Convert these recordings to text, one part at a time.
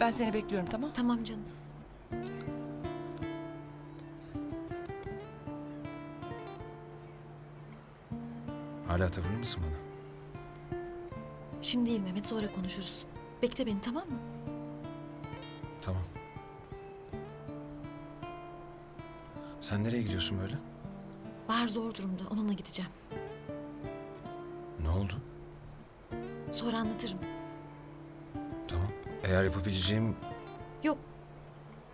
Ben seni bekliyorum tamam? Tamam canım. Hala tavırlı mısın bana? Şimdi değil Mehmet sonra konuşuruz. Bekle beni tamam mı? Tamam. Sen nereye gidiyorsun böyle? Bahar zor durumda onunla gideceğim. Ne oldu? Sonra anlatırım. Eğer yapabileceğim... Yok.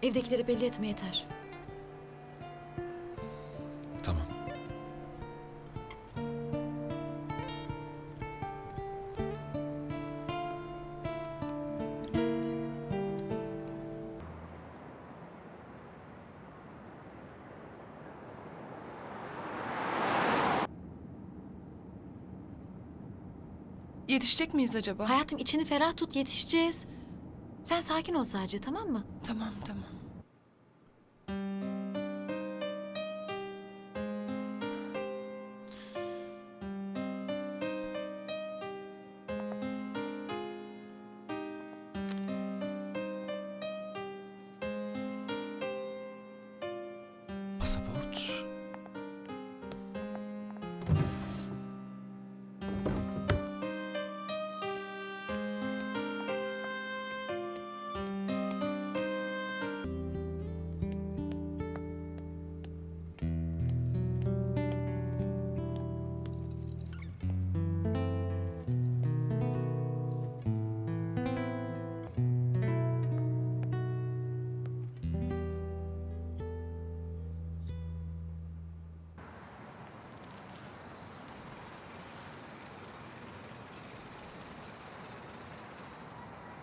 Evdekileri belli etme yeter. Tamam. Yetişecek miyiz acaba? Hayatım içini ferah tut yetişeceğiz. Sen sakin ol sadece tamam mı? Tamam tamam. Pasaport.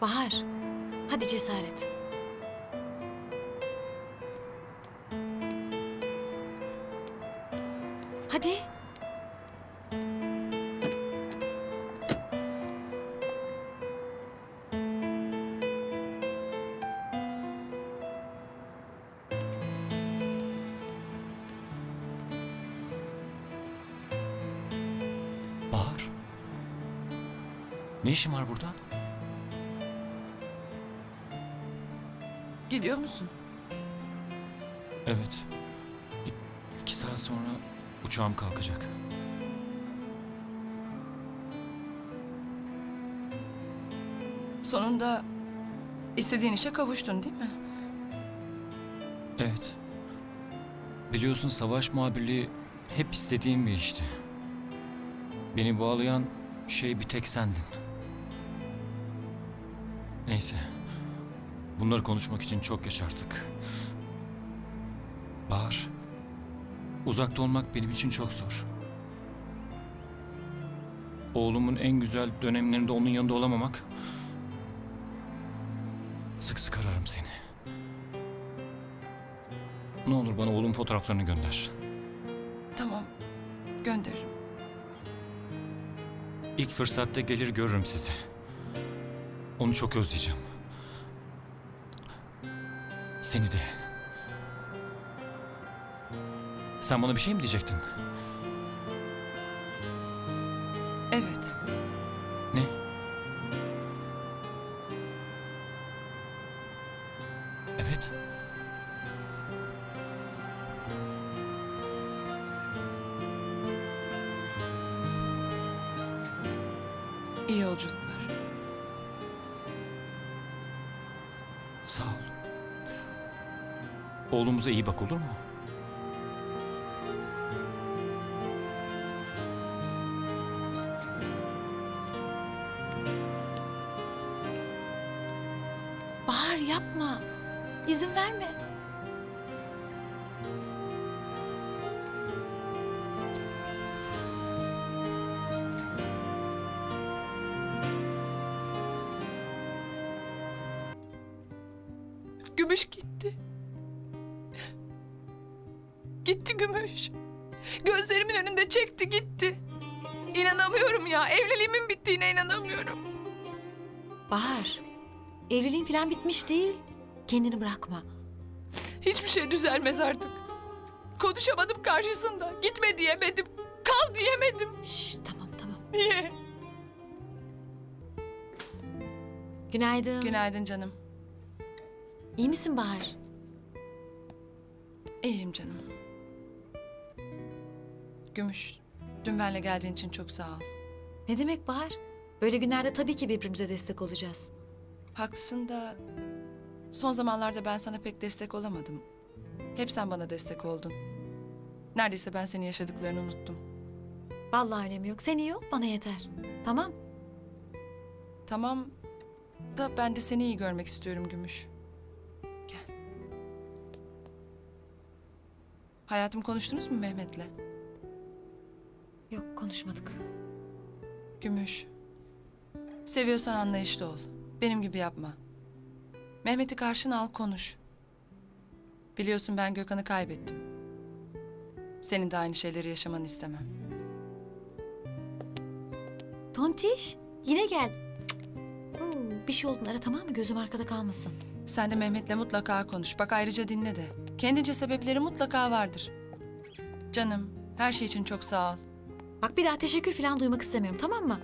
Bahar. Hadi cesaret. Hadi. Bahar. Ne işin var burada? Gidiyor musun? Evet. İ- iki saat sonra uçağım kalkacak. Sonunda istediğin işe kavuştun değil mi? Evet. Biliyorsun savaş muhabirliği hep istediğim bir işti. Beni bağlayan şey bir tek sendin. Neyse. Bunları konuşmak için çok geç artık. Bahar. Uzakta olmak benim için çok zor. Oğlumun en güzel dönemlerinde onun yanında olamamak... Sık sık ararım seni. Ne olur bana oğlum fotoğraflarını gönder. Tamam. Gönderirim. İlk fırsatta gelir görürüm sizi. Onu çok özleyeceğim. Seni de. Sen bana bir şey mi diyecektin? Evet. Ne? Evet. İyi yolculuklar. Oğlumuza iyi bak olur mu? Bahar yapma. İzin verme. Gümüş gitti. Gitti Gümüş. Gözlerimin önünde çekti gitti. İnanamıyorum ya. Evliliğimin bittiğine inanamıyorum. Bahar. Evliliğin falan bitmiş değil. Kendini bırakma. Hiçbir şey düzelmez artık. Konuşamadım karşısında. Gitme diyemedim. Kal diyemedim. Şş, tamam tamam. Niye? Günaydın. Günaydın canım. İyi misin Bahar? İyiyim canım. Gümüş, dün benle geldiğin için çok sağ ol. Ne demek Bahar? Böyle günlerde tabii ki birbirimize destek olacağız. Haklısın da son zamanlarda ben sana pek destek olamadım. Hep sen bana destek oldun. Neredeyse ben senin yaşadıklarını unuttum. Vallahi önemi yok. Sen iyi ol bana yeter. Tamam. Tamam da ben de seni iyi görmek istiyorum Gümüş. Gel. Hayatım konuştunuz mu Mehmet'le? Yok konuşmadık. Gümüş. Seviyorsan anlayışlı ol. Benim gibi yapma. Mehmet'i karşına al konuş. Biliyorsun ben Gökhan'ı kaybettim. Senin de aynı şeyleri yaşamanı istemem. Tontiş yine gel. Oo, bir şey olduğunu ara tamam mı? Gözüm arkada kalmasın. Sen de Mehmet'le mutlaka konuş. Bak ayrıca dinle de. Kendince sebepleri mutlaka vardır. Canım, her şey için çok sağ ol. Bak bir daha teşekkür falan duymak istemiyorum tamam mı?